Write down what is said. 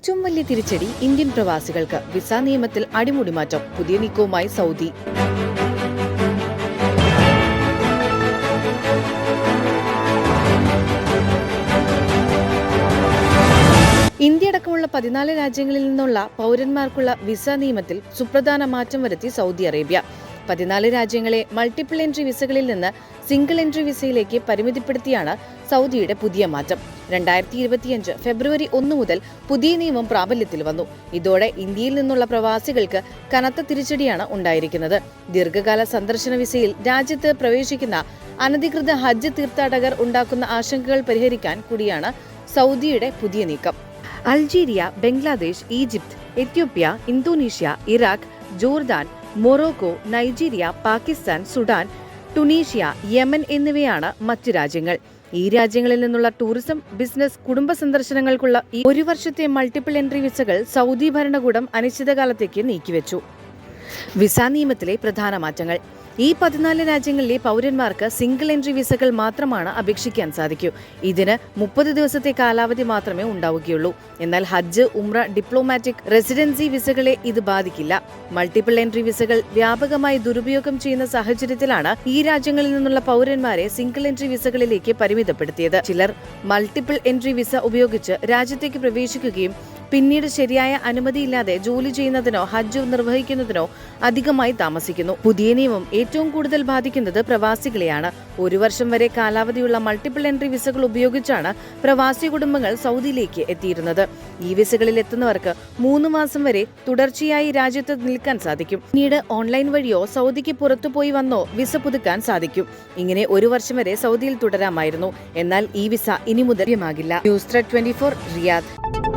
ഏറ്റവും വലിയ തിരിച്ചടി ഇന്ത്യൻ പ്രവാസികൾക്ക് വിസ നിയമത്തിൽ അടിമുടി മാറ്റം. പുതിയ നീക്കവുമായി സൗദി. ഇന്ത്യ അടക്കമുള്ള പതിനാല് രാജ്യങ്ങളിൽ നിന്നുള്ള പൗരന്മാർക്കുള്ള വിസ നിയമത്തിൽ സുപ്രധാന മാറ്റം വരുത്തി സൗദി അറേബ്യ. പതിനാല് രാജ്യങ്ങളെ മൾട്ടിപ്പിൾ എൻട്രി വിസകളിൽ നിന്ന് സിംഗിൾ എൻട്രി വിസയിലേക്ക് പരിമിതിപ്പെടുത്തിയാണ് സൗദിയുടെ പുതിയ മാറ്റം. രണ്ടായിരത്തി ഇരുപത്തിയഞ്ച് ഫെബ്രുവരി ഒന്ന് മുതൽ പുതിയ നിയമം പ്രാബല്യത്തിൽ വന്നു. ഇതോടെ ഇന്ത്യയിൽ നിന്നുള്ള പ്രവാസികൾക്ക് കനത്ത തിരിച്ചടിയാണ് ഉണ്ടായിരിക്കുന്നത്. ദീർഘകാല സന്ദർശന വിസയിൽ രാജ്യത്ത് പ്രവേശിക്കുന്ന അനധികൃത ഹജ്ജ് തീർത്ഥാടകർ ഉണ്ടാക്കുന്ന ആശങ്കകൾ പരിഹരിക്കാൻ കൂടിയാണ് സൗദിയുടെ പുതിയ നീക്കം. Algeria Bangladesh Egypt Ethiopia Indonesia Iraq Jordan Morocco Nigeria Pakistan Sudan Tunisia Yemen എന്നിവയാണ് മറ്റു രാജ്യങ്ങൾ. ഈ രാജ്യങ്ങളിൽ നിന്നുള്ള ടൂറിസം ബിസിനസ് കുടുംബ സന്ദർശനങ്ങൾക്കുള്ള ഈ ഒരു വർഷത്തെ മൾട്ടിപ്പിൾ എൻട്രി വിസകൾ സൗദി ഭരണകൂടം അനിശ്ചിതകാലത്തേക്ക് നീക്കിവെച്ചു. വിസ നിയമത്തിലെ പ്രധാന മാറ്റങ്ങൾ. ഈ പതിനാല് രാജ്യങ്ങളിലെ പൗരന്മാർക്ക് സിംഗിൾ എൻട്രി വിസകൾ മാത്രമാണ് അപേക്ഷിക്കാൻ സാധിക്കൂ. ഇതിന് മുപ്പത് ദിവസത്തെ കാലാവധി മാത്രമേ ഉണ്ടാവുകയുള്ളൂ. എന്നാൽ ഹജ്ജ് ഉംറ ഡിപ്ലോമാറ്റിക് റെസിഡൻസി വിസകളെ ഇത് ബാധിക്കില്ല. മൾട്ടിപ്പിൾ എൻട്രി വിസകൾ വ്യാപകമായി ദുരുപയോഗം ചെയ്യുന്ന സാഹചര്യത്തിലാണ് ഈ രാജ്യങ്ങളിൽ നിന്നുള്ള പൗരന്മാരെ സിംഗിൾ എൻട്രി വിസകളിലേക്ക് പരിമിതപ്പെടുത്തിയത്. ചിലർ മൾട്ടിപ്പിൾ എൻട്രി വിസ ഉപയോഗിച്ച് രാജ്യത്തേക്ക് പ്രവേശിക്കുകയും പിന്നീട് ശരിയായ അനുമതിയില്ലാതെ ജോലി ചെയ്യുന്നതിനോ ഹജ്ജ് നിർവഹിക്കുന്നതിനോ അധികമായി താമസിക്കുന്നു. പുതിയ നിയമം ഏറ്റവും കൂടുതൽ ബാധിക്കുന്നത് പ്രവാസികളെയാണ്. ഒരു വർഷം വരെ കാലാവധിയുള്ള മൾട്ടിപ്പിൾ എൻട്രി വിസകൾ ഉപയോഗിച്ചാണ് പ്രവാസി കുടുംബങ്ങൾ സൗദിയിലേക്ക് എത്തിയിരുന്നത്. ഈ വിസകളിൽ എത്തുന്നവർക്ക് മൂന്ന് മാസം വരെ തുടർച്ചയായി രാജ്യത്ത് നിൽക്കാൻ സാധിക്കും. പിന്നീട് ഓൺലൈൻ വഴിയോ സൗദിക്ക് പുറത്തുപോയി വന്നോ വിസ പുതുക്കാൻ സാധിക്കും. ഇങ്ങനെ ഒരു വർഷം വരെ സൗദിയിൽ തുടരാമായിരുന്നു. എന്നാൽ ഈ വിസ ഇനി മുതൽ ലഭ്യമാകില്ല. News twenty four Riyadh.